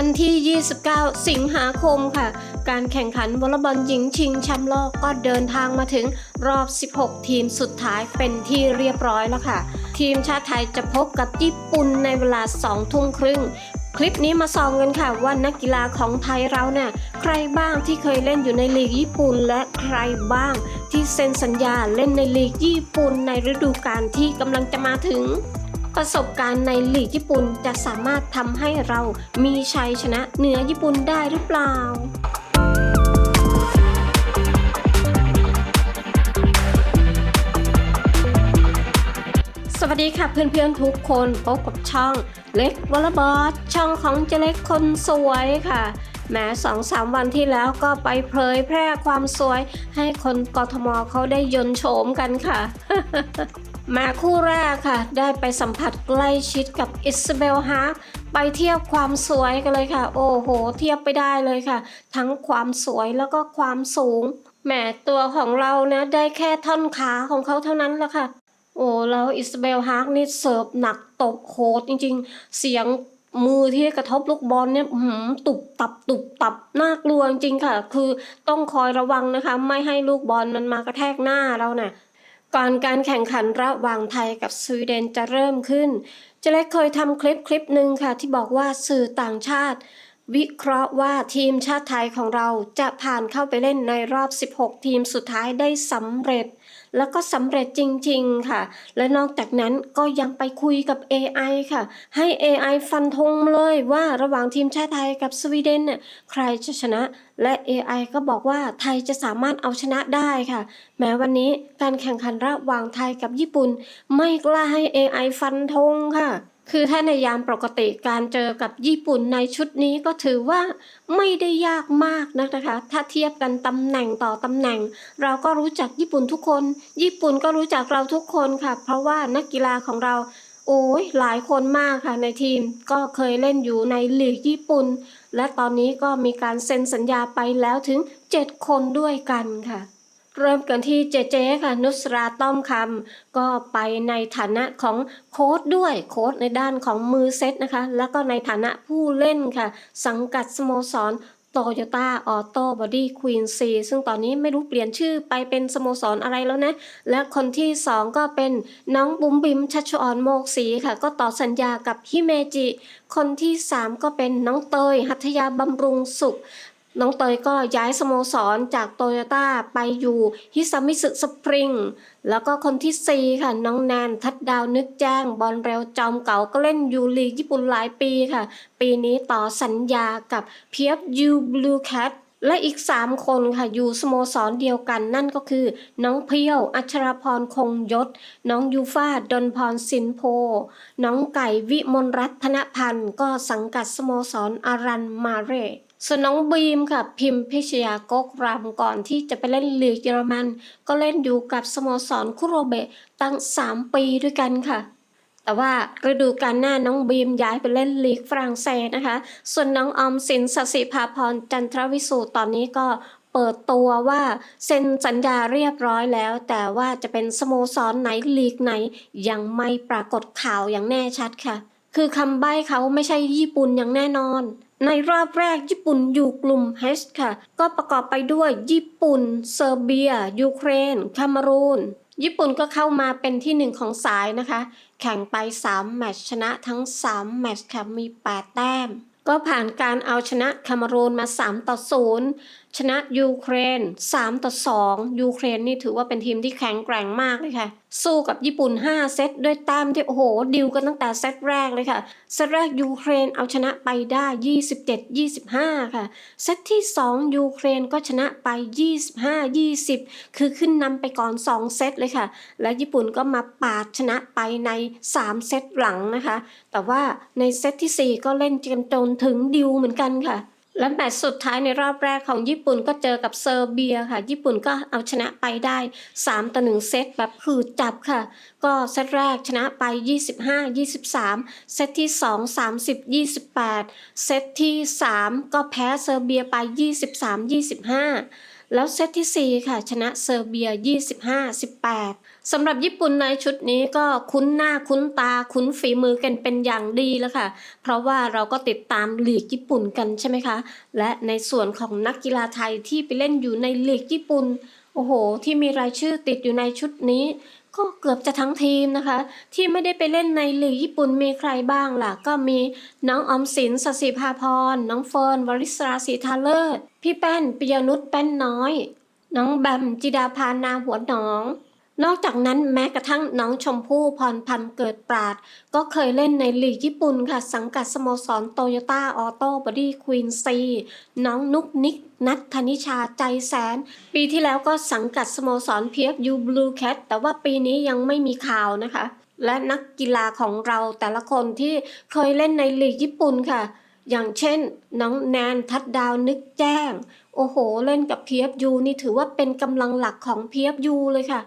วันที่ 29 สิงหาคมค่ะ การแข่งขันวอลเลย์บอลหญิงชิงแชมป์โลกก็เดินทางมาถึงรอบ 16 ทีมสุดท้ายเป็นที่เรียบร้อยแล้วค่ะ ทีมชาติไทยจะพบกับญี่ปุ่นในเวลา 2 ทุ่มครึ่งคลิปนี้มาส่องกันค่ะว่านักกีฬาของไทยเราเนี่ยใครบ้างที่เคยเล่นอยู่ในลีกญี่ปุ่น และใครบ้างที่เซ็นสัญญาเล่นในลีกญี่ปุ่นในฤดูกาลที่กำลังจะมาถึง ประสบการณ์ในหลีกญี่ปุ่นจะสามารถทำให้เรามีชัยชนะเหนือญี่ปุ่นได้หรือเปล่าสวัสดีค่ะเพื่อนๆทุกคนพบกับช่องเล็กวอลบอลช่องของเจเล็กคนสวยค่ะแหม้สองสามวันที่แล้วก็ไปเผยแพร่ความสวย ให้คนกทมเขาได้ยนโฉมกันค่ะ มาคู่แรกค่ะ ได้ไปสัมผัสใกล้ชิดกับอิสเบลฮาร์ไปเทียบความสวยกันเลยค่ะ โอ้โห เทียบไปได้เลยค่ะ ทั้งความสวยแล้วก็ความสูงแหมตัวของเรานะได้แค่ท่อนขาของเขาเท่านั้นแหละค่ะ โอ้แล้วอิสเบลฮาร์กนี่เสิร์ฟหนักตบโหดจริงๆ เสียงมือที่กระทบลูกบอลเนี่ยหือตุบตับตุบตับน่ากลัวจริงๆค่ะ คือต้องคอยระวังนะคะ ไม่ให้ลูกบอลมันมากระแทกหน้าเราน่ะ ก่อนการแข่งขันระหว่างไทยกับสวีเดนจะเริ่มขึ้นเจเล็กเคยทำคลิปคลิปหนึ่งค่ะ ที่บอกว่าสื่อต่างชาติ วิเคราะห์ว่าทีมชาติไทยของเราจะผ่านเข้าไปเล่นในรอบ 16 ทีมสุดท้ายได้สำเร็จ แล้วก็สำเร็จจริง ๆ ค่ะ และนอกจากนั้นก็ยังไปคุยกับ AI ค่ะ ให้ AI ฟันธงเลยว่าระหว่างทีมชาติไทยกับสวีเดนเนี่ยใครจะชนะ และ AI ก็บอกว่าไทยจะสามารถเอาชนะได้ค่ะ แม้วันนี้การแข่งขันระหว่างไทยกับญี่ปุ่น ไม่กล้าให้ AI ฟันธงค่ะ คือถ้าในยามปกติการเจอกับญี่ปุ่นในชุดนี้ก็ถือว่าไม่ได้ยากมากนะคะ ถ้าเทียบกันตำแหน่งต่อตำแหน่ง เราก็รู้จักญี่ปุ่นทุกคน ญี่ปุ่นก็รู้จักเราทุกคนค่ะ เพราะว่านักกีฬาของเราโอ้ยหลายคนมากค่ะในทีมก็เคยเล่นอยู่ในลีกญี่ปุ่น และตอนนี้ก็มีการเซ็นสัญญาไปแล้วถึง 7 คนด้วยกันค่ะ เริ่มกันที่เจเจค่ะนุสราต้อมคำก็ไปในฐานะของโค้ดด้วยโค้ดในด้านของมือเซตนะคะ แล้วก็ในฐานะผู้เล่นค่ะ สังกัดสโมสรโตโยต้าออโต้บอดี้ควีนซีซึ่งตอนนี้ไม่รู้เปลี่ยนชื่อไปเป็นสโมสรอะไรแล้วนะ และคนที่สองก็เป็นน้องบุ๋มบิมชัชออนโมกศรีค่ะ ก็ต่อสัญญากับฮิเมจิ คนที่สามก็เป็นน้องเตย หัตยาบำรุงสุข น้องเตยก็ย้ายสโมสรจากโตโยต้าไปอยู่ฮิซามิสึสปริง แล้วก็คนที่ 4 ค่ะ น้องแนนทัดดาวนึกแจ้ง บอลเร็วจอมเก่าก็เล่นยูลีกญี่ปุ่นหลายปีค่ะ ปีนี้ต่อสัญญากับเพียบยูบลูแคทและอีก 3 คนค่ะ อยู่สโมสรเดียวกันนั่นก็คือ น้องเพียว อัชราพรคงยศ น้องยูฟาดนพรสินโพ น้องไก่วิมลรัตน์ธนพันธ์ก็สังกัดสโมสรอารันมาเร ส่วนน้องบีมค่ะพิมพ์พิชยากกรำก่อนที่จะไปเล่นลีกเยอรมัน ก็เล่นอยู่กับสโมสรคุโรเบะตั้ง 3 ปีด้วยกันค่ะ แต่ว่าฤดูกาลหน้าน้องบีมย้ายไปเล่นลีกฝรั่งเศสนะคะ ส่วนน้องออมสินสศิภาพรจันทรวิสูตตอนนี้ก็เปิดตัวว่าเซ็นสัญญาเรียบร้อยแล้ว แต่ว่าจะเป็นสโมสรไหนลีกไหน ยังไม่ปรากฏข่าวอย่างแน่ชัดค่ะ คือคำใบ้เขาไม่ใช่ญี่ปุ่นอย่างแน่นอน ในรอบแรกญี่ปุ่นอยู่กลุ่ม H ค่ะ ก็ประกอบไปด้วยญี่ปุ่น เซอร์เบีย ยูเครนคามารูนญี่ปุ่นก็เข้ามาเป็นที่หนึ่งของสายนะคะ แข่งไป 3 แมตช์ชนะทั้ง 3 แมตช์ค่ะมี 8 แต้ม ก็ผ่านการเอาชนะคามารูนมา 3 ต่อ 0 ชนะยูเครน 3 ต่อ 2 ยูเครนนี่ถือว่าเป็นทีมที่แข็งแกร่งมากเลยค่ะ สู้กับญี่ปุ่น 5 เซตด้วยแต้มที่โอ้โห ดิวกันตั้งแต่เซตแรกเลยค่ะ เซตแรกยูเครนเอาชนะไปได้ 27-25 ค่ะ เซตที่ 2 ยูเครนก็ชนะไป 25-20 คือขึ้นนำไปก่อน 2 เซตเลยค่ะ และญี่ปุ่นก็มาปาดชนะไปใน 3 เซตหลังนะคะ แต่ว่าในเซตทีสี่4 ก็เล่นกันจนถึงดิวเหมือนกันค่ะ และแมตช์สุดท้ายในรอบแรกของญี่ปุ่นก็เจอกับเซอร์เบียค่ะ ญี่ปุ่นก็เอาชนะไปได้ 3 ต่อ 1 เซตแบบขือจับค่ะ ก็เซตแรกชนะไป 25 23 เซตที่ 2 30 28 เซตที่ 3 ก็แพ้เซอร์เบียไป 23 25 แล้วเซตทีสี่ 4 ค่ะ ชนะเซอร์เบีย 25-18 สำหรับญี่ปุ่นในชุดนี้ก็คุ้นหน้าคุ้นตาคุ้นฝีมือกันเป็นอย่างดีแล้วค่ะ เพราะว่าเราก็ติดตามลีกญี่ปุ่นกันใช่ไหมคะ และในส่วนของนักกีฬาไทยที่ไปเล่นอยู่ในลีกญี่ปุ่น โอ้โห ที่มีรายชื่อติดอยู่ในชุดนี้ ก็เกือบจะทั้งทีมนะคะ ที่ไม่ได้ไปเล่นในลีกญี่ปุ่นมีใครบ้างล่ะ ก็มีน้องอมสินสศิภาพร น้องเฟิร์นวริศราศรีทาเลิศพี่แป้นปิยนุชแป้นน้อย น้องแบมจิดาพานาหัวหนอง นอกจากนั้นแม้กระทั่งน้องชมพู่พรพันธ์เกิดปราด ก็เคยเล่นในลีกญี่ปุ่นค่ะ สังกัดสโมสรโตโยต้าออโต้บอดี้ควีนซีน้องนุกนิกนัทธนิชาใจแสน ปีที่แล้วก็สังกัดสโมสรเพียบยูบลูแคทแต่ว่าปีนี้ยังไม่มีข่าวนะคะ และนักกีฬาของเราแต่ละคนที่เคยเล่นในลีกญี่ปุ่นค่ะ อย่างเช่น น้องแนนทัดดาวนึกแจ้ง โอ้โห เล่นกับเพียบยูนี่ถือว่าเป็นกำลังหลักของเพียบยูเลยค่ะ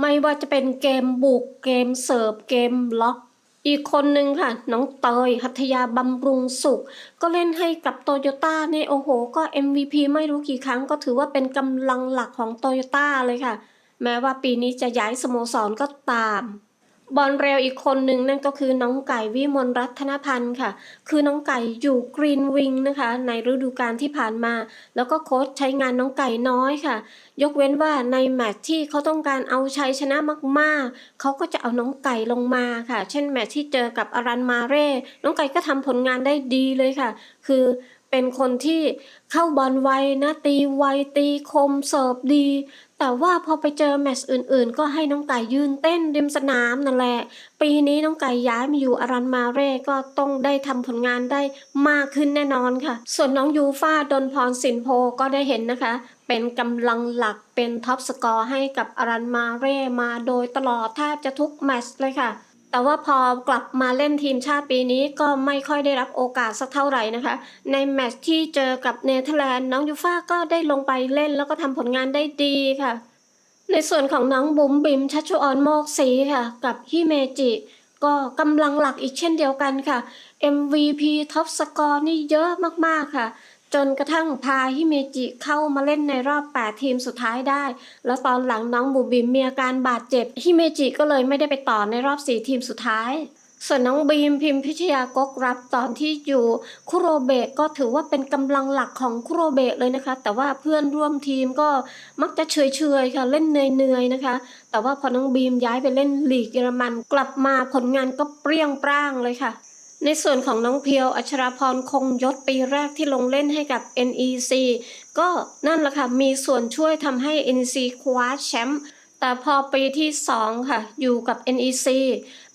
ไม่ว่าจะเป็นเกมบุกเกมเสิร์ฟเกมล็อก อีกคนหนึ่งค่ะ น้องเตยหัตยาบำรุงสุข ก็เล่นให้กับโตโยต้าเนี่ยโอ้โห ก็ MVP ไม่รู้กี่ครั้งก็ถือว่าเป็นกำลังหลักของโตโยต้าเลยค่ะ แม้ว่าปีนี้จะย้ายสโมสรก็ตาม บอลเร็วอีกคนหนึ่งนั่นก็คือน้องไก่วิมลรัตนพันธ์ค่ะ คือน้องไก่อยู่กรีนวิงนะคะ ในฤดูกาลที่ผ่านมา แล้วก็โค้ชใช้งานน้องไก่น้อยค่ะ ยกเว้นว่าในแมตช์ที่เขาต้องการเอาชัยชนะมากๆ เขาก็จะเอาน้องไก่ลงมาค่ะ เช่นแมตช์ที่เจอกับอารันมาเร่ น้องไก่ก็ทำผลงานได้ดีเลยค่ะ คือเป็นคนที่เข้าบอลไวนะตีไวตีคมเสิร์ฟดีแต่ว่าพอไปเจอแมตช์อื่นๆ ก็ให้น้องไก่ยืนเต้นริมสนามนั่นแหละ ปีนี้น้องไก่ย้ายมาอยู่อารันมาเร่ก็ต้องได้ทำผลงานได้มากขึ้นแน่นอนค่ะ ส่วนน้องยูฟ่าดนพรสินโพก็ได้เห็นนะคะ เป็นกำลังหลักเป็นท็อปสกอร์ให้กับอารันมาเร่มาโดยตลอดแทบจะทุกแมตช์เลยค่ะ แต่ว่าพอกลับมาเล่นทีมชาติปีนี้ก็ไม่ค่อยได้รับโอกาสสักเท่าไหร่นะคะ ในแมตช์ที่เจอกับเนเธอร์แลนด์น้องยูฟ่าก็ได้ลงไปเล่นแล้วก็ทำผลงานได้ดีค่ะ ในส่วนของน้องบุ๋มบิมชัชชุออนโมกศรีค่ะ กับฮิเมจิ ก็กำลังหลักอีกเช่นเดียวกันค่ะ MVP ท็อปสกอร์นี่เยอะมากๆค่ะ จนกระทั่งพาฮิเมจิเข้ามาเล่นในรอบ 8 ทีมสุดท้ายได้ แล้วตอนหลังน้องบุ๋มบิมมีอาการบาดเจ็บฮิเมจิก็เลยไม่ได้ไปต่อในรอบ 4 ทีมสุดท้าย ส่วนน้องบีมพิมพิชยากกรับตอนที่อยู่คุโรเบะก็ถือว่าเป็นกำลังหลักของคุโรเบะเลยนะคะ แต่ว่าเพื่อนร่วมทีมก็มักจะเฉยๆค่ะเล่นเนยๆนะคะ แต่ว่าพอน้องบีมย้ายไปเล่นลีกเยอรมันกลับมาผลงานก็เปรี้ยงปร้างเลยค่ะ ในส่วนของน้องเพียว อัชราพรคงยศปีแรกที่ลงเล่นให้กับ NEC ก็นั่นแหละค่ะ มีส่วนช่วยทำให้ NEC คว้าแชมป์แต่พอปีที่ 2 ค่ะ อยู่กับ NEC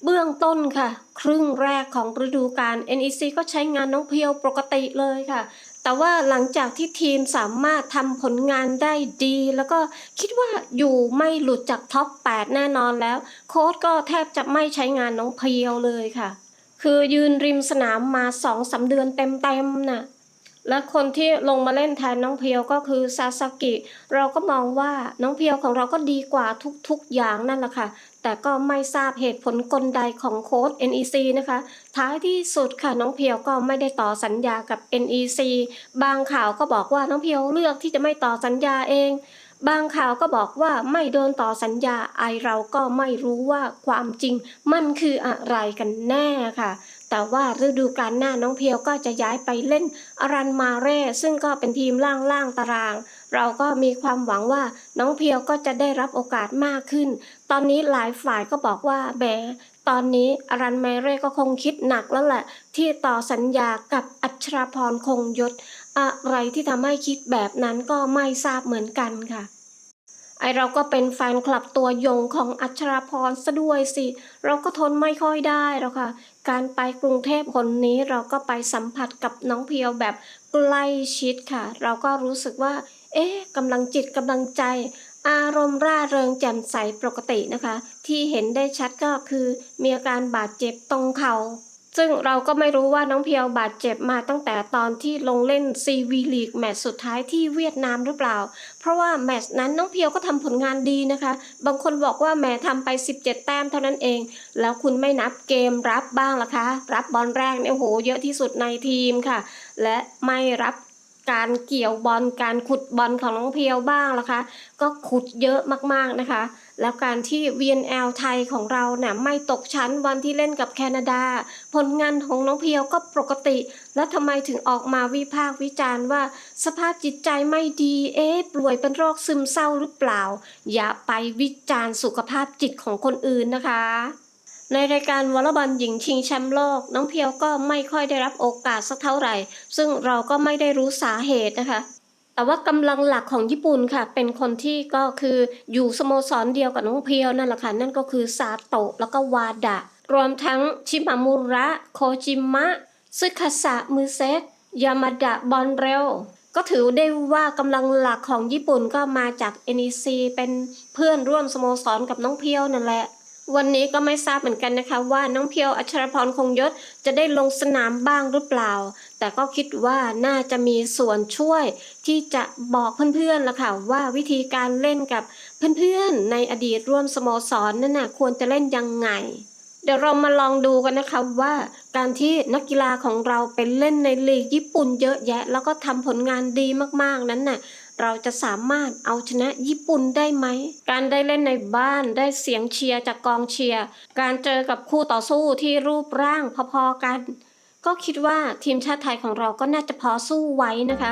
เบื้องต้นค่ะ ครึ่งแรกของฤดูกาล NEC ก็ใช้งานน้องเพียวปกติเลยค่ะ แต่ว่าหลังจากที่ทีมสามารถทำผลงานได้ดี แล้วก็คิดว่าอยู่ไม่หลุดจากท็อป 8 แน่นอนแล้ว โค้ชก็แทบจะไม่ใช้งานน้องเพียวเลยค่ะ คือยืนริมสนามมาสองสาเดือนเต็มๆน่ะและคนที่ลงมาเล่นแทนน้องเพียวก็คือซาซากิ เราก็มองว่าน้องเพียวของเราก็ดีกว่าทุกๆอย่างนั่นแหละค่ะ แต่ก็ไม่ทราบเหตุผลกลใดของโค้ด NEC นะคะ ท้ายที่สุดค่ะน้องเพียวก็ไม่ได้ต่อสัญญากับ NEC บางข่าวก็บอกว่าน้องเพียวเลือกที่จะไม่ต่อสัญญาเอง บางข่าวก็บอกว่าไม่เดินต่อสัญญาไอเราก็ไม่รู้ว่าความจริงมันคืออะไรกันแน่ค่ะ แต่ว่าฤดูกาลหน้าน้องเพียวก็จะย้ายไปเล่นอารันมาเร่ซึ่งก็เป็นทีมล่างๆตาราง เราก็มีความหวังว่าน้องเพียวก็จะได้รับโอกาสมากขึ้น ตอนนี้หลายฝ่ายก็บอกว่าแหมตอนนี้อารันมาเร่ก็คงคิดหนักแล้วแหละที่ต่อสัญญากับอัชราพรคงยศ อะไรที่ทำให้คิดแบบนั้นก็ไม่ทราบเหมือนกันค่ะ ไอเราก็เป็นแฟนคลับตัวยงของอัชราพรซะด้วยสิ เราก็ทนไม่ค่อยได้หรอกค่ะ การไปกรุงเทพคนนี้เราก็ไปสัมผัสกับน้องเพียวแบบใกล้ชิดค่ะ เราก็รู้สึกว่า เอ๊ะกำลังจิตกำลังใจอารมณ์ร่าเริงแจ่มใสปกตินะคะ ที่เห็นได้ชัดก็คือมีอาการบาดเจ็บตรงเขา่า ซึ่งเราก็ไม่รู้ว่าน้องเพียวบาดเจ็บมาตั้งแต่ตอนที่ลงเล่นซีวีลีกแมตช์สุดท้ายที่เวียดนามหรือเปล่า เพราะว่าแมตช์นั้นน้องเพียวก็ทำผลงานดีนะคะ บางคนบอกว่าแหมทำไป 17 แต้มเท่านั้นเอง แล้วคุณไม่นับเกมรับบ้างล่ะคะ รับบอลแรกเนี่ยโอ้โหเยอะที่สุดในทีมค่ะ และไม่รับ การเกี่ยวบอลการขุดบอลของน้องเพียวบ้างล่ะคะ ก็ขุดเยอะมากๆนะคะ แล้วการที่ VNL ไทยของเราเนี่ยไม่ตกชั้นวันที่เล่นกับแคนาดา ผลงานของน้องเพียวก็ปกติ แล้วทำไมถึงออกมาวิพากษ์วิจารณ์ว่า สภาพจิตใจไม่ดี เอ๊ะป่วยเป็นโรคซึมเศร้าหรือเปล่า อย่าไปวิจารณ์สุขภาพจิตของคนอื่นนะคะ ในรายการวอลเลย์บอลหญิงชิงแชมป์โลก น้องเพียวก็ไม่ค่อยได้รับโอกาสสักเท่าไหร่ ซึ่งเราก็ไม่ได้รู้สาเหตุนะคะ แต่ว่ากำลังหลักของญี่ปุ่นค่ะ เป็นคนที่ก็คืออยู่สโมสรเดียวกับน้องเพียวนั่นแหละค่ะนั่นก็คือซาโตะแล้วก็วาดะ รวมทั้งชิมามุระโคจิมะซึคาสะมือเซตยามาดะบอลเรลก็ถือได้ว่ากำลังหลักของญี่ปุ่นก็มาจาก NEC เป็นเพื่อนร่วมสโมสรกับน้องเพียวนั่นแหละ วันนี้ก็ไม่ทราบเหมือนกันนะคะ ว่าน้องเพียวอัชรพรคงยศจะได้ลงสนามบ้างหรือเปล่า แต่ก็คิดว่าน่าจะมีส่วนช่วย ที่จะบอกเพื่อนๆละค่ะว่าวิธีการเล่นกับเพื่อนๆในอดีตร่วมสโมสรนั่นน่ะควรจะเล่นยังไงเดี๋ยวเรามาลองดูกันนะคะว่าการที่นักกีฬาของเราไปเล่นในลีกญี่ปุ่นเยอะแยะ แล้วก็ทำผลงานดีมากๆนั้นน่ะ เราจะสามารถเอาชนะญี่ปุ่นได้ไหม การได้เล่นในบ้านได้เสียงเชียร์จากกองเชียร์การเจอกับคู่ต่อสู้ที่รูปร่างพอๆกัน ก็คิดว่าทีมชาติไทยของเราก็น่าจะพอสู้ไว้นะคะ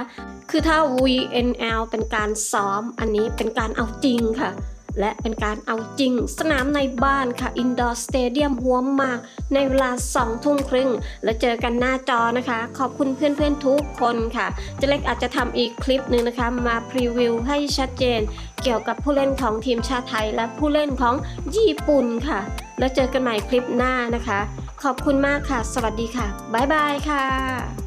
คือถ้า VNL เป็นการซ้อมอันนี้เป็นการเอาจริงค่ะ และเป็นการเอาจริง สนามในบ้านค่ะ Indoor Stadium หัวหมาก ในเวลา2ทุ่มครึ่ง แล้วเจอกันหน้าจอนะคะ ขอบคุณเพื่อนๆทุกคนค่ะเจเล็กอาจจะทำอีกคลิปหนึ่งนะคะ มาพรีวิวให้ชัดเจน เกี่ยวกับผู้เล่นของทีมชาติไทย และผู้เล่นของญี่ปุ่นค่ะ แล้วเจอกันใหม่คลิปหน้านะคะ ขอบคุณมากค่ะ สวัสดีค่ะบ๊ายบายค่ะ